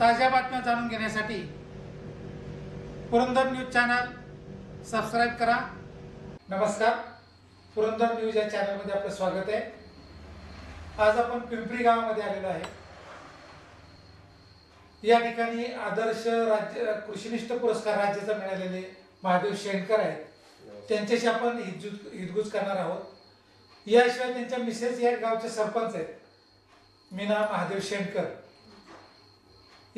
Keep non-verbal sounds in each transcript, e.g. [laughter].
ताज्या बातम्या जाणून घेण्यासाठी पुरंदर न्यूज चॅनल सबस्क्राईब करा. नमस्कार. पुरंदर न्यूज या चॅनलमध्ये आपलं स्वागत आहे. आज आपण पिंपरी गावामध्ये आलेलो आहे. या ठिकाणी आदर्श राज्य कृषीनिष्ठ पुरस्कार राज्याचा मिळालेले महादेव शेणकर आहेत. त्यांच्याशी आपण हितजूज हितगुज करणार आहोत. याशिवाय त्यांच्या मिसेस या गावचे सरपंच आहेत. मीना महादेव शेणकर.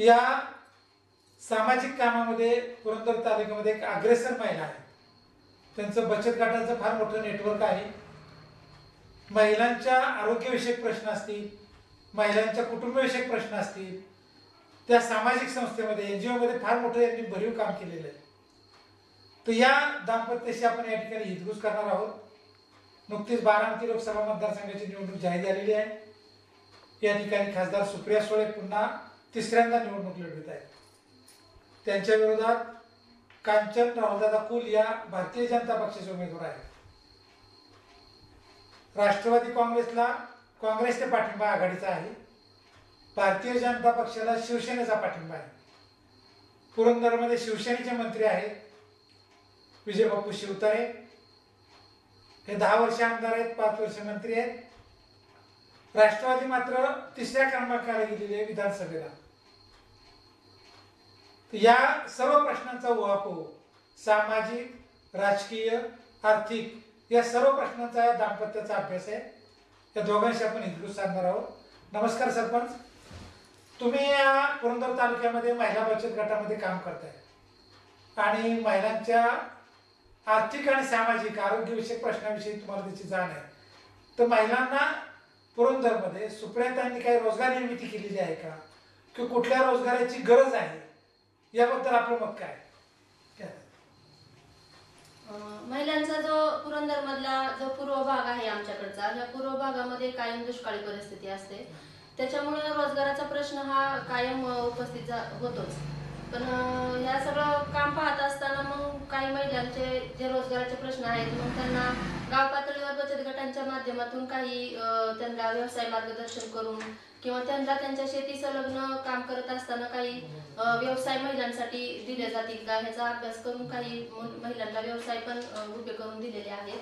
या सामाजिक कामामध्ये पुरंदर तालुक्यामध्ये एक अग्रेसर महिला आहे. त्यांचं बचत गटाचं फार मोठं नेटवर्क आहे. महिलांच्या आरोग्यविषयक प्रश्न असतील महिलांच्या कुटुंबविषयक प्रश्न असतील त्या सामाजिक संस्थेमध्ये एन जी ओमध्ये फार मोठं यांनी भरीव काम केलेलं आहे. तर या दाम्पत्याशी आपण या ठिकाणी हितगुज करणार आहोत. नुकतीच बारामती लोकसभा मतदारसंघाची निवडणूक जाहीर झालेली आहे. या ठिकाणी खासदार सुप्रिया सुळे पुन्हा तिसऱ्यांदा निवडणूक लढवित आहेत. त्यांच्या विरोधात कांचन राहुलदादा कुल या भारतीय जनता पक्षाचे उमेदवार आहेत. राष्ट्रवादी काँग्रेसला काँग्रेसचा पाठिंबा आघाडीचा आहे. भारतीय जनता पक्षाला शिवसेनेचा पाठिंबा आहे. पुरंदरमध्ये शिवसेनेचे मंत्री आहेत. विजय बापू शिवतारे. हे दहा वर्ष आमदार आहेत पाच वर्ष मंत्री आहेत. राष्ट्रवादी मात्र तिसऱ्या क्रमांकाला गेलेली आहे विधानसभेला. या सर्व प्रश्नांचा उहापोह सामाजिक राजकीय आर्थिक या सर्व प्रश्नांचा या दाम्पत्याचा अभ्यास आहे. या दोघांशी आपण हिंदू साधणार आहोत. नमस्कार सरपंच. तुम्ही या पुरंदर तालुक्यामध्ये महिला बचत गटामध्ये काम करताय. आणि महिलांच्या आर्थिक आणि सामाजिक आरोग्यविषयक प्रश्नाविषयी तुम्हाला त्याची जाण आहे. तर महिलांना पुरंदरमध्ये सुप्रियातांनी काही रोजगार निर्मिती केलेली आहे का? की कुठल्या रोजगाराची गरज आहे? याबद्दल आपलं मत काय? महिलांचा जो पुरंदर मधला जो पूर्व भाग आहे आमच्याकडचा या पूर्व भागामध्ये कायम दुष्काळी परिस्थिती असते. त्याच्यामुळे रोजगाराचा प्रश्न हा कायम उपस्थित होतोच. पण या सगळं काम पाहता महिलांचे जे रोजगाराचे प्रश्न आहेत मग त्यांना गाव पातळीवर बचत गटांच्या माध्यमातून काही त्यांना व्यवसाय मार्गदर्शन करून किंवा त्यांना त्यांच्या शेती संलग्न काम करत असताना काही व्यवसाय महिलांसाठी दिले जातील का? ह्याचा अभ्यास करून काही महिलांना व्यवसाय पण उभे करून दिलेले आहेत.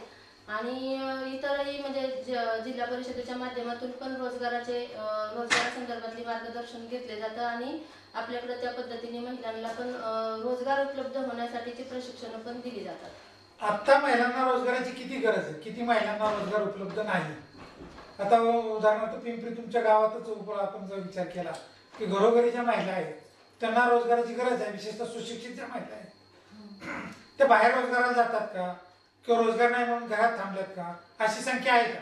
आणि इतरही म्हणजे जिल्हा परिषदेच्या माध्यमातून पण रोजगाराचे रोजगारासंदर्भातली मार्गदर्शन घेतले जातं आणि आपल्याकडे त्या पद्धतीने महिलांना पण रोजगार उपलब्ध होण्यासाठीची प्रशिक्षण पण दिली जातात. आता महिलांना रोजगाराची किती गरज आहे? किती महिलांना रोजगार उपलब्ध नाही? आता उदाहरणार्थ पिंपरी तुमच्या गावातच आपण जर विचार केला की घरोघरी ज्या महिला आहेत त्यांना रोजगाराची गरज आहे विशेषतः सुशिक्षित ज्या महिला आहेत. [clears throat] त्या बाहेर रोजगाराला जातात का? किंवा रोजगार नाही म्हणून घरात थांबल्यात का? अशी संख्या आहे का?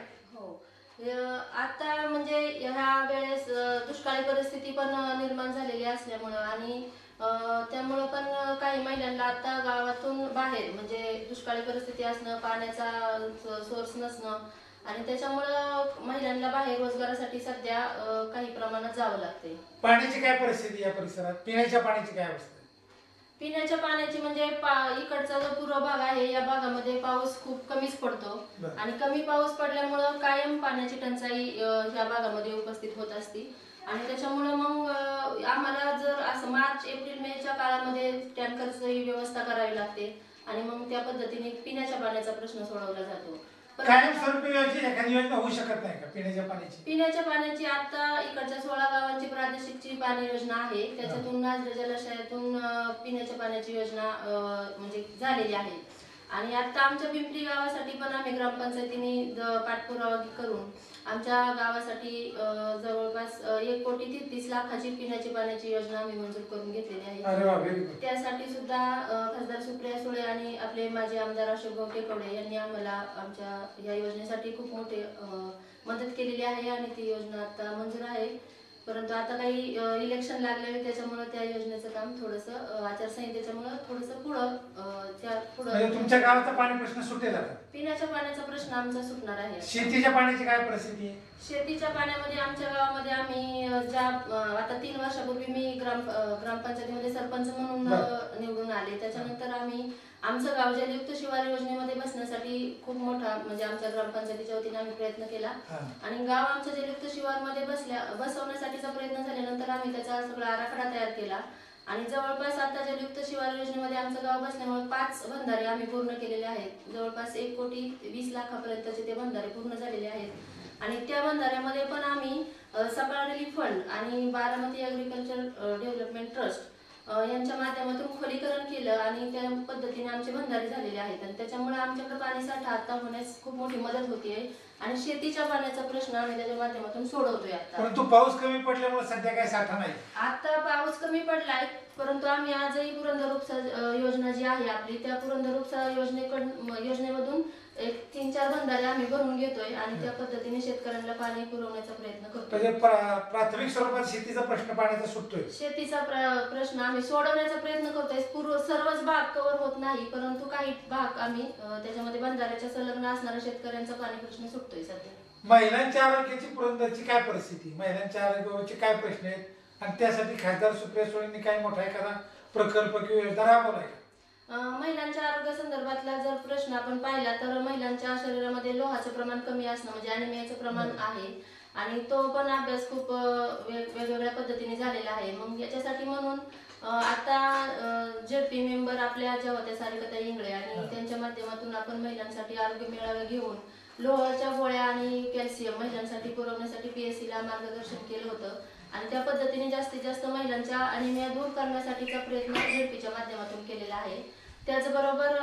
आता म्हणजे ह्या वेळेस दुष्काळी परिस्थिती पण निर्माण झालेली असल्यामुळं आणि त्यामुळं पण काही महिलांना आता गावातून बाहेर म्हणजे दुष्काळी परिस्थिती असणं पाण्याचा सोर्स नसणं आणि त्याच्यामुळं महिलांना बाहेर रोजगारासाठी सध्या काही प्रमाणात जावं लागते पाण्याची काय परिस्थिती या परिसरात? पिण्याच्या पाण्याची काय अवस्था? पिण्याच्या पाण्याची म्हणजे इकडचा जो पूर्व भाग आहे या भागामध्ये पाऊस खूप कमीच पडतो. आणि कमी पाऊस पडल्यामुळं कायम पाण्याची टंचाई ह्या भागामध्ये उपस्थित होत असते. आणि त्याच्यामुळं मग आम्हाला जर असं मार्च एप्रिल मेच्या काळामध्ये टँकरची व्यवस्था करावी लागते. आणि मग त्या पद्धतीने पिण्याच्या पाण्याचा प्रश्न सोडवला जातो. होऊ शकत नाही का पिण्याच्या पाण्याची? पिण्याच्या पाण्याची आता इकडच्या सोळा गावांची प्रादेशिकची पाणी योजना आहे. त्याच्यातून नाझरे जलाशयातून पिण्याच्या पाण्याची योजना म्हणजे झालेली आहे. आणि आता आमच्या पिंपरी गावासाठी पण आम्ही ग्रामपंचायतीने पाठपुरावा करून आमच्या गावासाठी जवळपास एक कोटी तेहतीस लाखाची पिण्याची पाण्याची योजना आम्ही मंजूर करून घेतलेली आहे. त्यासाठी सुद्धा खासदार सुप्रिया सुळे आणि आपले माजी आमदार अशोक भाऊ टेकवडे यांनी आम्हाला आमच्या या योजनेसाठी खूप मोठी मदत केलेली आहे आणि ती योजना आता मंजूर आहे. परंतु आता काही इलेक्शन लागलेले त्याच्यामुळे त्या योजनेचं काम थोडंसं आचारसंहितेच्यामुळे थोडंसं पुढं त्या म्हणजे पुढं तुमच्या गावाचा पाणी प्रश्न सुटेल पिण्याच्या पाण्याचा प्रश्न आमचा सुटणार आहे. शेतीच्या पाण्याची काय परिस्थिती? शेतीच्या पाण्यामध्ये आमच्या गावामध्ये आम्ही ज्या आता तीन वर्षापूर्वी मी ग्राम ग्रामपंचायतीमध्ये सरपंच म्हणून. निवडून आले. त्याच्यानंतर आम्ही आमचं गाव जलयुक्त शिवार योजनेमध्ये बसण्यासाठी खूप मोठा म्हणजे आमच्या ग्रामपंचायतीच्या वतीने आम्ही प्रयत्न केला. आणि गाव आमचं जलयुक्त शिवारमध्ये बसल्या बसवण्यासाठीचा प्रयत्न झाल्यानंतर आम्ही त्याचा सगळा आराखडा तयार केला. आणि जवळपास आता जलयुक्त शिवार योजनेमध्ये आमचं गाव बसल्यामुळे पाच बंधारे आम्ही पूर्ण केलेले आहेत. जवळपास एक कोटी वीस लाखापर्यंतचे ते बंधारे पूर्ण झालेले आहेत. आणि त्या बंधाऱ्यामध्ये पण आम्ही सकाळ रिलीफ फंड आणि बारामती ॲग्रिकल्चर डेव्हलपमेंट ट्रस्ट यांच्या माध्यमातून खोलीकरण केलं आणि त्या पद्धतीने आमचे बंधारे झालेले आहेत. आणि त्याच्यामुळे आमच्याकडे पाणी साठा आता होण्यास खूप मोठी मदत होतीये. आणि शेतीच्या पाण्याचा प्रश्न आम्ही त्याच्या माध्यमातून सोडवतोय आता. परंतु पाऊस कमी पडल्यामुळे सध्या काही साठा नाही. आता पाऊस कमी पडलाय परंतु आम्ही आजही पुरंदर उपसा अ, योजना जी आहे आपली त्या पुरंदर उपसा योजनेकडून योजनेमधून एक तीन चार बंधारे आम्ही भरून घेतोय आणि त्या पद्धतीने शेतकऱ्यांना पाणी पुरवण्याचा प्रयत्न करतोय. म्हणजे प्रा- प्राथमिक स्वरूपात शेतीचा प्रश्न पाण्याचा सुटतोय. शेतीचा प्र- प्रश्न आम्ही सोडवण्याचा प्रयत्न करतोय. पूर्व सर्वच भाग कव्हर होत नाही परंतु काही भाग आम्ही अ, त्याच्यामध्ये बंधाऱ्याच्या संलग्न असणाऱ्या शेतकऱ्यांचा पाणी प्रश्न सुटतोय सध्या. महिलांच्या आरोग्याची पुरंदरची काय परिस्थिती? महिलांच्या आरोग्यावरचे काय प्रश्न आहेत? आणि त्यासाठी खासदार सुप्रिया सुळेंनी काही मोठा एखादा प्रकल्प किंवा योजना राबवलाय? का? महिलांच्या आरोग्या संदर्भातला जर प्रश्न आपण पाहिला तर महिलांच्या शरीरामध्ये लोहाचं प्रमाण कमी असणं म्हणजे अॅनिमियाचं प्रमाण आहे. आणि तो पण अभ्यास खूप वेगवेगळ्या पद्धतीने झालेला आहे. मग याच्यासाठी म्हणून आता जेडपी मेंबर आपल्या ज्या होत्या सारिकता इंगळे आणि त्यांच्या माध्यमातून आपण महिलांसाठी आरोग्य मेळावे घेऊन लोहाच्या गोळ्या आणि कॅल्शियम महिलांसाठी पुरवण्यासाठी पीएससी ला मार्गदर्शन केलं होतं. आणि त्या पद्धतीने जास्तीत जास्त महिलांच्या अनिमिया दूर करण्यासाठीचा प्रयत्न झेडपीच्या माध्यमातून केलेला आहे. त्याचबरोबर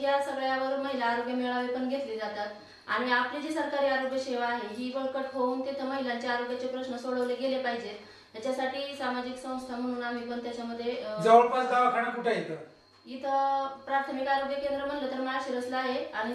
ह्या सगळ्यावर महिला आरोग्य मेळावे पण घेतले जातात. आणि आपली जी सरकारी आरोग्य सेवा आहे ही बळकट होऊन तिथं महिलांच्या आरोग्याचे प्रश्न सोडवले गेले पाहिजेत. याच्यासाठी सामाजिक संस्था म्हणून आम्ही पण त्याच्यामध्ये जवळपास दवाखाना कुठे आहे इथं? प्राथमिक आरोग्य केंद्र म्हणलं तर माळशिरसला आहे आणि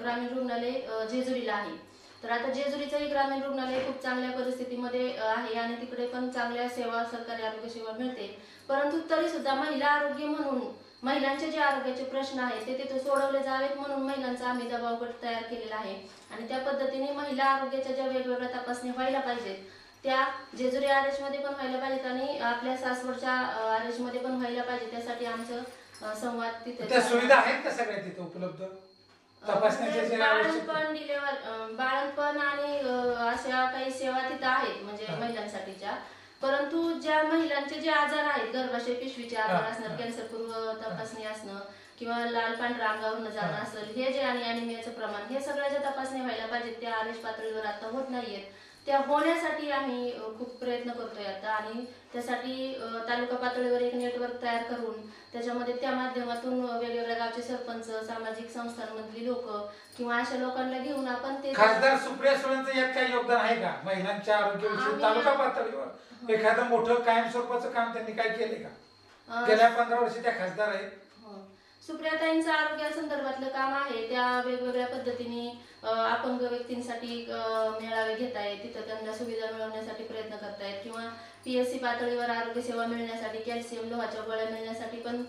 ग्रामीण रुग्णालय जेजुरीला आहे. तर आता जेजुरीचंही ग्रामीण रुग्णालय खूप चांगल्या परिस्थितीमध्ये आहे आणि तिकडे पण चांगल्या सेवा सरकारी आरोग्य सेवा मिळते. परंतु तरी सुद्धा महिला आरोग्य म्हणून महिलांचे जे आरोग्याचे प्रश्न आहेत ते तिथे सोडवले जावेत म्हणून महिलांचा आम्ही दबाव गट तयार केलेला आहे. आणि त्या पद्धतीने महिला आरोग्याच्या ज्या वेगवेगळ्या तपासणी व्हायला पाहिजेत त्या जेजुरी आरमध्ये पण व्हायला पाहिजेत आणि आपल्या सासवडच्या आरमध्ये पण व्हायला पाहिजे त्यासाठी आमचं संवाद तिथे सुविधा आहेत का सगळ्या तिथं उपलब्ध? बाळणपण डिलेवर बाळणपण आणि अशा काही सेवा तिथं आहेत म्हणजे. महिलांसाठीच्या. परंतु ज्या महिलांचे जे आजार आहेत गर्भाशय पिशवीचे आजार असणार. कॅन्सर पूर्व तपासणी असणं किंवा लाल पांढऱ्या अंगावरनं जाणं. असेल हे जे आणि अॅनिमियाचं प्रमाण हे सगळ्या ज्या तपासणी व्हायला पाहिजेत त्या एस पातळीवर आता होत नाहीयेत त्या होण्यासाठी आम्ही खूप प्रयत्न करतोय आता आणि त्यासाठी तालुका पातळीवर एक नेटवर्क तयार करून त्याच्यामध्ये त्या माध्यमातून वेगवेगळ्या गावचे सरपंच सामाजिक संस्थांमधली लोक किंवा अशा लोकांना घेऊन आपण ते खासदार सुप्रिया सुळेंचं यात काही योगदान आहे का महिलांच्या आरोग्याविषयी तालुका पातळीवर एखादं मोठं कायम स्वरूपाचं काम त्यांनी काय केलंय का? गेल्या पंधरा वर्षी त्या खासदार आहेत. हो. सुप्रियाताईंचं आरोग्यासंदर्भातलं काम आहे त्या वेगवेगळ्या पद्धतीने अपंग व्यक्तींसाठी मेळावे घेत आहेत तिथं त्यांना सुविधा मिळवण्यासाठी प्रयत्न करतायत किंवा पीएससी पातळीवर आरोग्य सेवा मिळण्यासाठी कॅल्शियम लोहाच्या गोळ्या मिळण्यासाठी पण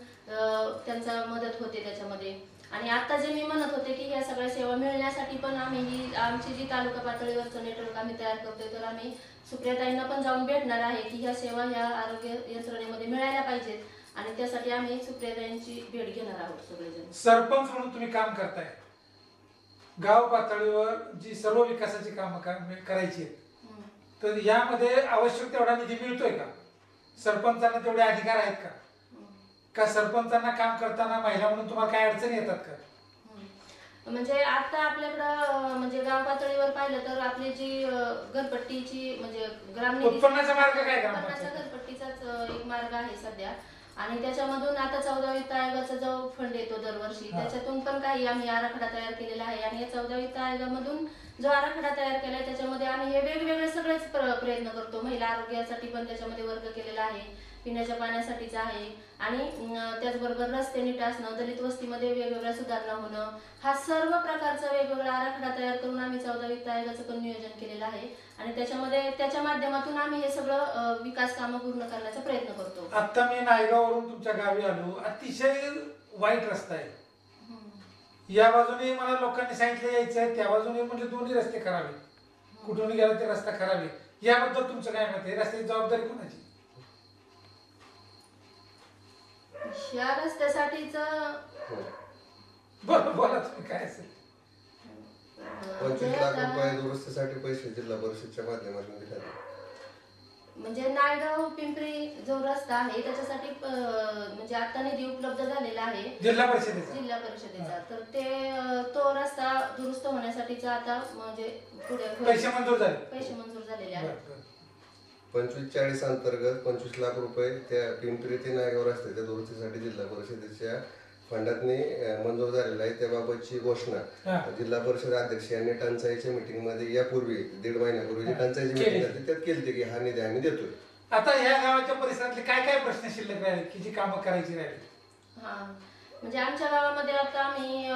त्यांचा मदत होते त्याच्यामध्ये. आणि आता जे मी म्हणत होते की ह्या सगळ्या सेवा मिळण्यासाठी पण आम्ही ही आमची जी तालुका पातळीवरचं नेटवर्क आम्ही तयार करतोय तर आम्ही सुप्रियाताईंना पण जाऊन भेटणार आहे की ह्या सेवा ह्या आरोग्य यंत्रणेमध्ये मिळायला पाहिजेत आणि त्यासाठी आम्ही सुप्रियाताईंची भेट घेणार आहोत सगळेजण सरपंच म्हणून तुम्ही काम करताय गाव पातळीवर जी सर्व विकासाची कामं करायची आहेत. तर यामध्ये आवश्यक तेवढा निधी मिळतोय का सरपंचांना तेवढे अधिकार आहेत का. का सरपंचांना काम करताना महिला म्हणून तुम्हाला काय अडचणी येतात का. म्हणजे आता आपल्याकडं म्हणजे गाव पातळीवर पाहिलं तर आपली जी अं, घरपट्टीची म्हणजे ग्राम उत्पन्नाचा मार्ग काय घरपट्टीचाच अं, एक मार्ग आहे सध्या आणि त्याच्यामधून आता चौदा वित्त आयोगाचा जो फंड येतो दरवर्षी हा. त्याच्यातून पण काही आम्ही आराखडा तयार केलेला आहे आणि या चौदा वित्त आयोगामधून जो आराखडा तयार केलाय त्याच्यामध्ये आम्ही हे वेगवेगळे सगळेच प्रयत्न करतो. महिला आरोग्यासाठी पण त्याच्यामध्ये वर्ग केलेला आहे पिण्याच्या पाण्यासाठीच आहे. आणि त्याचबरोबर रस्ते नीट असणं दलित वस्तीमध्ये वेगवेगळ्या सुधारणा होणं हा सर्व प्रकारचा वेगवेगळा आराखडा तयार करून आम्ही चौदा वित्त आयोगाचं पण नियोजन केलेलं आहे. आणि त्याच्यामध्ये त्याच्या माध्यमातून आम्ही हे सगळं विकास कामं पूर्ण करण्याचा प्रयत्न करतो. आता मी नायगाववरून तुमच्या गावी आलो. अतिशय वाईट रस्ता आहे. या बाजूने मला लोकांनी सांगितलं यायचं आहे त्या बाजूने म्हणजे दोन्ही रस्ते करावे. कुठून गेला ते रस्ता खराब आहे याबद्दल तुमचं काय मत आहे? रस्त्याची जबाबदारी कोणाची? या रस्त्यासाठीच बोला बोला तुम्ही काय असेल. पंचवीस लाख रुपये दुरुस्तीसाठी पैसे जिल्हा परिषदच्या माध्यमातून दिले म्हणजे नायगाव पिंपरी जो रस्ता आहे त्याच्यासाठी म्हणजे आता निधी उपलब्ध झालेला आहे. जिल्हा परिषदेचा. जिल्हा परिषदेचा. तर ते अं, तो रस्ता दुरुस्त होण्यासाठीचा आता म्हणजे पुढे पैसे मंजूर झाले. पैसे मंजूर झालेले बरं, आहेत. बरं. पंचवीस चाळीस अंतर्गत पंचवीस लाख रुपये त्या पिंपरी ते नायगाव रस्त्याच्या दुरुस्तीसाठी जिल्हा परिषदेच्या फंडातनी मंजूर झालेला आहे त्याबाबतची घोषणा. जिल्हा परिषद अध्यक्ष यांनी टंचाईच्या मीटिंगमध्ये यापूर्वी दीड महिन्यापूर्वी जी. टंचाईची केली. मीटिंग झाली त्यात केली की हा निधी आम्ही देतोय. आता ह्या गावाच्या परिसरातले काय काय प्रश्न शिल्लक राहिले की जी कामं करायची राहिली? हा. म्हणजे आमच्या गावामध्ये आता आम्ही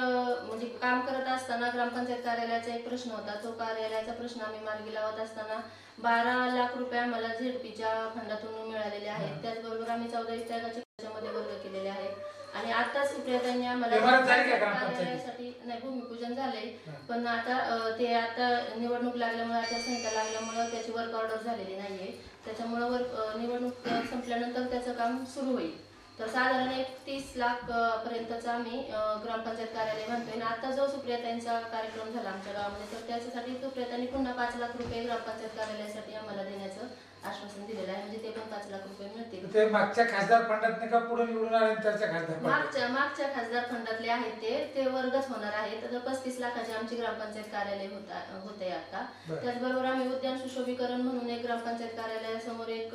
म्हणजे काम करत असताना ग्रामपंचायत कार्यालयाचा एक प्रश्न होता. तो कार्यालयाचा प्रश्न आम्ही मार्गी लावत असताना बारा लाख रुपये आम्हाला झेडपीच्या फंडातून मिळालेले आहेत. त्याचबरोबर आम्ही चौदा मध्ये वर्ग केलेले आहेत. आणि आता सुप्रियातांनी आम्हाला व्यवहार झाले का ग्रामपंचायतीत? कार्यालयासाठी नाही भूमिपूजन झालंय हा. पण आता अं, ते आता निवडणूक लागल्यामुळे आचारसंहिता लागल्यामुळे त्याची वर्क ऑर्डर झालेली नाहीये त्याच्यामुळे वर्क अं, निवडणूक अं, संपल्यानंतर त्याचं काम सुरू होईल तर साधारण एक तीस लाख अं, पर्यंतचा आम्ही अं, ग्रामपंचायत कार्यालय म्हणतोय आणि आता जो सुप्रियाताईंचा कार्यक्रम झाला आमच्या गावामध्ये तर त्याच्यासाठी सुप्रियातांनी पुन्हा पाच लाख रुपये ग्रामपंचायत कार्यालयासाठी आम्हाला देण्याचं आश्वासन दिलेलं आहे. म्हणजे ते पण पाच लाख रुपये मिळतील. ते मागच्या खासदार फंडात का पुढे निवडून आल्यानंतरच्या खासदार फंडात? मागच्या मागच्या खासदार फंडातले आहेत ते. ते वर्गच होणार आहेत तर पस्तीस लाखाचे आमची ग्रामपंचायत कार्यालय होता होते आता. बरं. त्याचबरोबर आम्ही उद्यान सुशोभीकरण म्हणून एक ग्रामपंचायत कार्यालयासमोर एक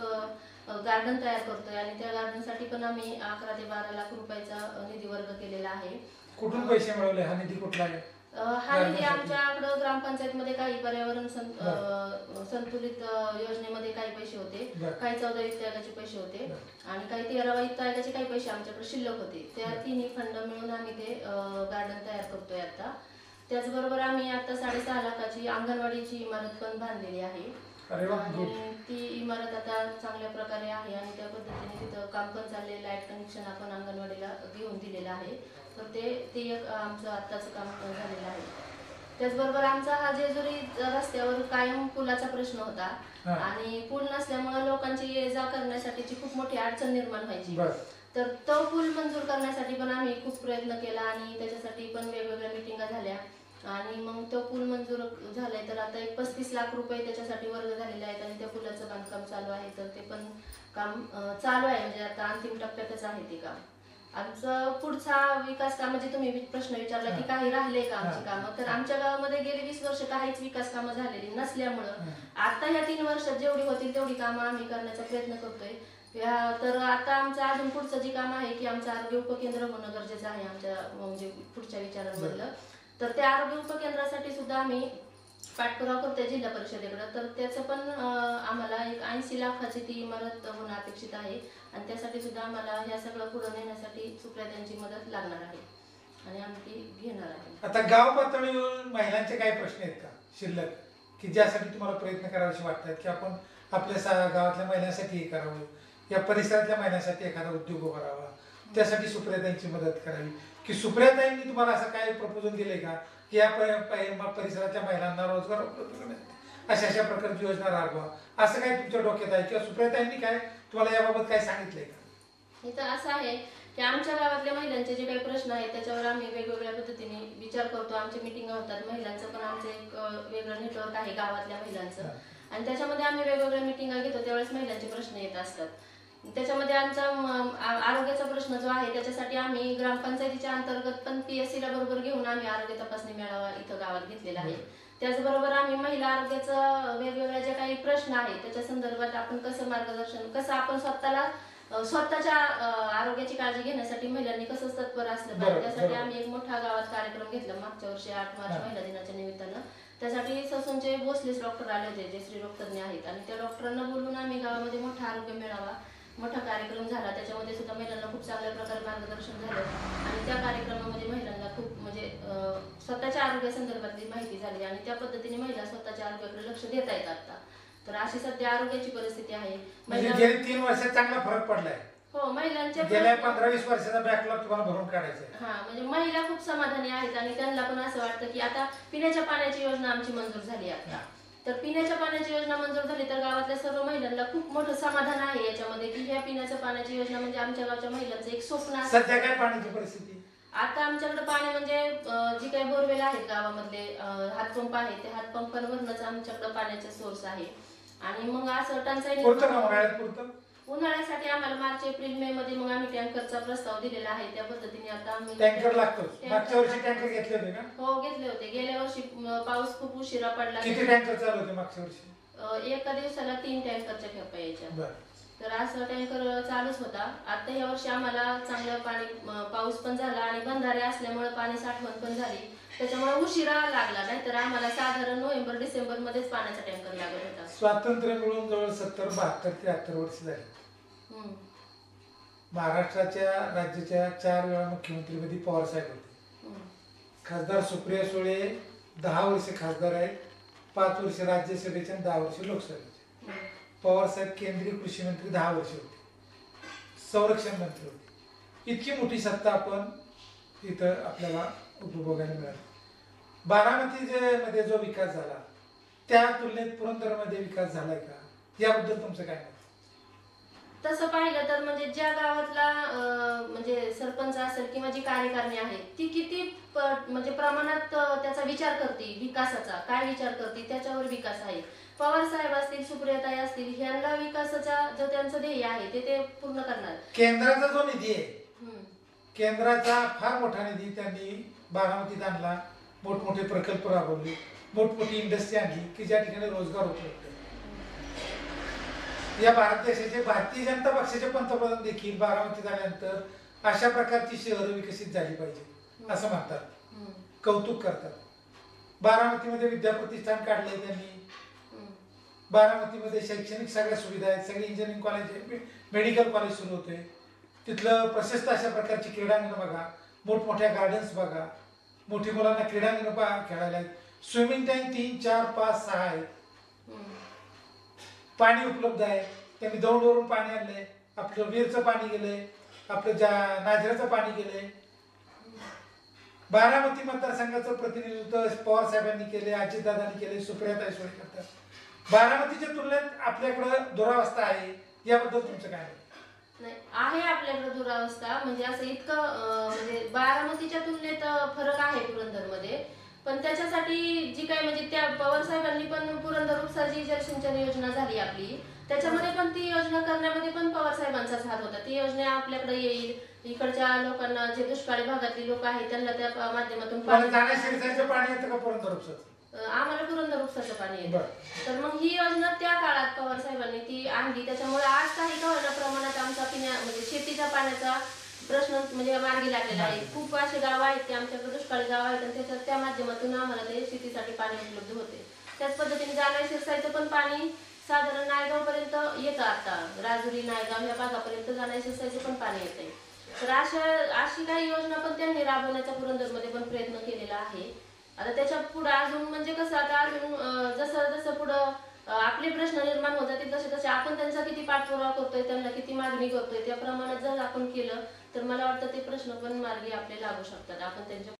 गार्डन तयार करतोय. आणि त्या गार्डनसाठी पण आम्ही अकरा ते बारा लाख रुपयाचा अ, निधी वर्ग केलेला आहे. कुठून पैसे मिळवले? हा निधी कुठला आहे? हा निधी? आमच्याकडं ग्रामपंचायतमध्ये काही पर्यावरण संतुलित योजनेमध्ये काही पैसे होते. काही चौदा वित्त आयोगाचे पैसे होते. आणि काही तेरावा वित्त आयोगाचे काही पैसे आमच्याकडे शिल्लक होते. त्या तिन्ही फंड मिळून आम्ही ते गार्डन तयार करतोय आता. त्याचबरोबर आम्ही आता साडेसहा लाखाची अंगणवाडीची इमारत पण बांधलेली आहे. आणि ती इमारत आता चांगल्या प्रकारे आहे आणि त्या पद्धतीने तिथं काम पण चालले लाइट कनेक्शन आपण अंगणवाडीला घेऊन दिलेलं आहे. तर ते ते एक आमचं आत्ताचं काम झालेलं आहे. त्याचबरोबर आमचा हा जेजुरी रस्त्यावर कायम पुलाचा प्रश्न होता. आणि पूल नसल्यामुळे लोकांची ये जा करण्यासाठीची खूप मोठी अडचण निर्माण व्हायची. तर तो पूल मंजूर करण्यासाठी पण आम्ही खूप प्रयत्न केला आणि त्याच्यासाठी पण वेगवेगळ्या मिटिंगा झाल्या. आणि मग तो पूल मंजूर झालाय तर आता एक पस्तीस लाख रुपये त्याच्यासाठी वर्ग झालेले आहेत आणि त्या पुलाचं बांधकाम चालू आहे. तर ते पण काम चालू आहे. म्हणजे आता अंतिम टप्प्यातच आहे ते काम. आमचं पुढचा विकास काम म्हणजे तुम्ही प्रश्न विचारला की काही राहिले का आमची. कामं? तर आमच्या गावामध्ये गेली वीस वर्ष काहीच विकास कामं झालेली नसल्यामुळं. आता ह्या तीन वर्षात जेवढी होतील तेवढी कामं आम्ही करण्याचा प्रयत्न करतोय. तर आता आमचं अजून पुढचं जे काम आहे की आमचं आरोग्य उपकेंद्र होणं गरजेचं आहे आमच्या म्हणजे पुढच्या विचारांमधलं. तर त्या आरोग्य उपकेंद्रासाठी सुद्धा आम्ही पाठपुरावा करतोय जिल्हा परिषदेकडे. तर त्याचं पण आम्हाला एक ऐंशी लाखाची ती इमारत होणं अपेक्षित आहे. आणि त्यासाठी सुद्धा आम्हाला ह्या सगळं पुढं नेण्यासाठी सुप्रियातांची मदत लागणार आहे. आणि आम्ही ती घेणार आहे. आता गाव पातळीवर महिलांचे काय प्रश्न आहेत का? शिल्लक. की ज्यासाठी तुम्हाला प्रयत्न करावेसे वाटतात की आपण आपल्या सा- गावातल्या महिलांसाठी हे करावं या परिसरातल्या महिलांसाठी एखादा उद्योग उभारावा त्यासाठी सुप्रियाताईंची मदत करावी. की सुप्रियाताईंनी तुम्हाला असं काय प्रपोजल दिले का? की या प- परिसराच्या महिलांना रोजगार उपलब्ध करण्यासाठी अशा अशा प्रकारची योजना राबवा. असं काय तुमच्या डोक्यात आहे? किंवा सुप्रियाताईंनी काय तुम्हाला याबाबत काय सांगितलंय का? इथं असं आहे की आमच्या गावातल्या महिलांचे जे काही प्रश्न आहेत त्याच्यावर आम्ही वेगवेगळ्या पद्धतीने विचार करतो. आमच्या मिटिंग होतात महिलांचं पण आमचं एक वेगळं नेटवर्क आहे गावातल्या महिलांचं. आणि त्याच्यामध्ये आम्ही वेगवेगळ्या मिटिंगा घेतो त्यावेळेस महिलांचे प्रश्न येत असतात. त्याच्यामध्ये आमचा आरोग्याचा प्रश्न जो आहे त्याच्यासाठी आम्ही ग्रामपंचायतीच्या अंतर्गत पण पीएससी ला बरोबर घेऊन आम्ही आरोग्य तपासणी मेळावा इथं गावात घेतलेला आहे त्याचबरोबर आम्ही महिला आरोग्याचं वेगवेगळ्या जे काही प्रश्न आहेत त्याच्या संदर्भात आपण कसं मार्गदर्शन कसं आपण स्वतःला स्वतःच्या आरोग्याची काळजी घेण्यासाठी महिलांनी कसं तत्पर असलं पाहिजे त्यासाठी. आम्ही एक मोठा गावात कार्यक्रम घेतला मागच्या वर्षी आठ मार्च. महिला दिनाच्या निमित्तानं त्यासाठी ससूनचे भोसलेच डॉक्टर आले होते जे श्री डॉक्टरने आहेत आणि त्या डॉक्टरांना बोलून आम्ही गावामध्ये मोठा आरोग्य मेळावा मोठा कार्यक्रम झाला. त्याच्यामध्ये सुद्धा महिलांना खूप चांगल्या प्रकारे मार्गदर्शन झालं. आणि त्या कार्यक्रमामध्ये महिलांना खूप म्हणजे स्वतःच्या आरोग्यासंदर्भातली माहिती झाली आणि त्या पद्धतीने महिला स्वतःच्या आरोग्याकडे लक्ष देत आहेत आता. तर अशी सध्या आरोग्याची परिस्थिती आहे. म्हणजे महिला- तीन वर्षात चांगला फरक पडलाय. हो महिलांच्या गेल्या पंधरा वीस वर्षाचा बॅकलॉग तुम्हाला भरून काढायचा हा म्हणजे महिला खूप समाधानी आहेत आणि त्यांना पण असं वाटतं की आता पिण्याच्या पाण्याची योजना आमची मंजूर झाली आता. तर पिण्याच्या पाण्याची योजना मंजूर झाली तर गावातल्या सर्व महिलांना खूप मोठं समाधान आहे याच्यामध्ये. की ह्या पिण्याच्या पाण्याची योजना म्हणजे आमच्या गावच्या महिलांचं एक स्वप्न असतं सध्या काय पाण्याची परिस्थिती? आता आमच्याकडे पाणी म्हणजे अं, जी काही बोरवेल आहेत गावामधले अं, हातपंप आहेत ते हातपंपांवरनच आमच्याकडे पाण्याचे सोर्स आहे. आणि मग असं टंचाई पुरतं का निर्माण- उन्हाळ्यात पुरतं? उन्हाळ्यासाठी आम्हाला मार्च एप्रिल मे मध्ये मग आम्ही टँकरचा प्रस्ताव दिलेला आहे. त्या पद्धतीने आता आम्ही टँकर लागतोच मागच्या वर्षी टँकर घेतले होते का? हो घेतले होते. गेल्या वर्षी पाऊस खूप उशिरा पडला. किती टँकर चालू होते मागच्या वर्षी? अं, एका दिवसाला तीन टँकरच्या खेपा यायच्या. बरं. तर असं टँकर चालूच होता. आता ह्या वर्षी आम्हाला चांगलं पाणी म, पाऊस पण झाला आणि बंधारे असल्यामुळे पाणी साठवण पण झाली. त्याच्यामुळे उशिरा लागला. नाही तर आम्हाला साधारण नोव्हेंबर डिसेंबर मध्येच पाण्याचा टँकर लागत होता. स्वातंत्र्य मिळून जवळ सत्तर बहात्तर त्र्याहत्तर वर्ष झाली. महाराष्ट्राच्या राज्याच्या चार वेळा मुख्यमंत्रीपदी पवारसाहेब होते. खासदार सुप्रिया सुळे दहा वर्षे खासदार आहेत पाच वर्ष राज्यसभेचे आणि दहा वर्ष लोकसभेचे. पवारसाहेब केंद्रीय कृषी मंत्री दहा वर्षे होते. संरक्षण मंत्री होते. इतकी मोठी सत्ता आपण इथं आपल्याला उपभोगायला मिळाली. बारामती मध्ये जो विकास झाला त्या तुलनेत पुरंदरमध्ये विकास झालाय का? याबद्दल तुमचं काय मत तसं पाहिलं तर म्हणजे ज्या गावातला म्हणजे सरपंच असेल किंवा जी कार्यकारिणी आहे ती किती म्हणजे प्रमाणात त्याचा विचार करते विकासाचा. काय विचार करते? त्याच्यावर विकास आहे. पवार साहेब असतील सुप्रियाताई असतील ह्यांना विकासाचा जो त्यांचं ध्येय आहे ते ते पूर्ण करणार. केंद्राचा जो निधी आहे हम्म. केंद्राचा फार मोठा निधी त्यांनी बारामतीत आणला. मोठमोठे प्रकल्प राबवले. मोठमोठी इंडस्ट्री आणली की ज्या ठिकाणी रोजगार उपलब्ध. या भारत देशाचे भारतीय जनता पक्षाचे पंतप्रधान देखील बारामती झाल्यानंतर अशा प्रकारची शहरं विकसित झाली पाहिजे असं म्हणतात. कौतुक करतात. बारामतीमध्ये विद्याप्रतिष्ठान काढले त्यांनी. बारामतीमध्ये शैक्षणिक सगळ्या सुविधा आहेत. सगळे इंजिनिअरिंग कॉलेज मेडिकल कॉलेज सुरू होते तिथलं प्रशस्त अशा प्रकारची क्रीडांगणं बघा. मोठमोठ्या गार्डन्स बघा. मोठी मुलांना क्रीडांगण खेळायला. आहेत स्विमिंग टँक तीन चार पाच सहा आहेत. पाणी उपलब्ध आहे. त्यांनी दौंडवरून पाणी आणलंय. आपलं वीरचं पाणी गेलंय. आपलं ज्या नाजराचं पाणी गेलंय. बारामती मतदारसंघाचं प्रतिनिधित्व पवार साहेबांनी केले अजितदादांनी केले सुप्रियाताई सोळे करतात. बारामतीच्या तुलनेत आपल्याकडं दुरावस्था आहे. याबद्दल तुमचं काय नाही आहे आपल्याकडे दुरावस्था. म्हणजे असं इतकं म्हणजे बारामतीच्या तुलनेत फरक आहे पुरंदरमध्ये. पण त्याच्यासाठी जी काय म्हणजे त्या पवार साहेबांनी पण पुरंदर उपसाची जलसिंचन योजना झाली आपली. त्याच्यामध्ये पण ती योजना करण्यामध्ये पण पवार साहेबांचाच हात होता. ती योजना आपल्याकडे येईल इकडच्या लोकांना जे दुष्काळी भागातली लोक आहेत त्यांना त्या माध्यमातून पाणी येतं का पुरंदर उपसाचं? आम्हाला पुरंदर उपसाचं पाणी येतं. तर मग ही योजना त्या काळात पवार साहेबांनी ती आणली. त्याच्यामुळे आज काही का प्रमाणात आमचा पिण्या म्हणजे शेतीच्या पाण्याचा प्रश्न म्हणजे मार्गी लागलेला आहे. खूप असे गाव आहेत ते आमच्याकडे दुष्काळी गाव आहेत आणि त्याच्या त्या माध्यमातून आम्हाला ते शेतीसाठी पाणी उपलब्ध होते. त्याच पद्धतीने जाणार शिरसायचं पण पाणी साधारण नायगाव पर्यंत येतं आता. राजुरी नायगाव या भागापर्यंत जाणार शिरसायचं पण पाणी येते तर अशा अशी काही योजना पण त्यांनी राबवण्याचा पुरंदरमध्ये पण प्रयत्न केलेला आहे. आता त्याच्या पुढे अजून म्हणजे कसं आता अजून जसं जसं पुढं आपले प्रश्न निर्माण होत जातील तसे तसे आपण त्यांचा किती पाठपुरावा करतोय त्यांना किती मागणी करतोय त्या प्रमाणात जर आपण केलं तर मला वाटतं ते प्रश्न पण मार्गी आपले लागू शकतात. आपण त्यांच्या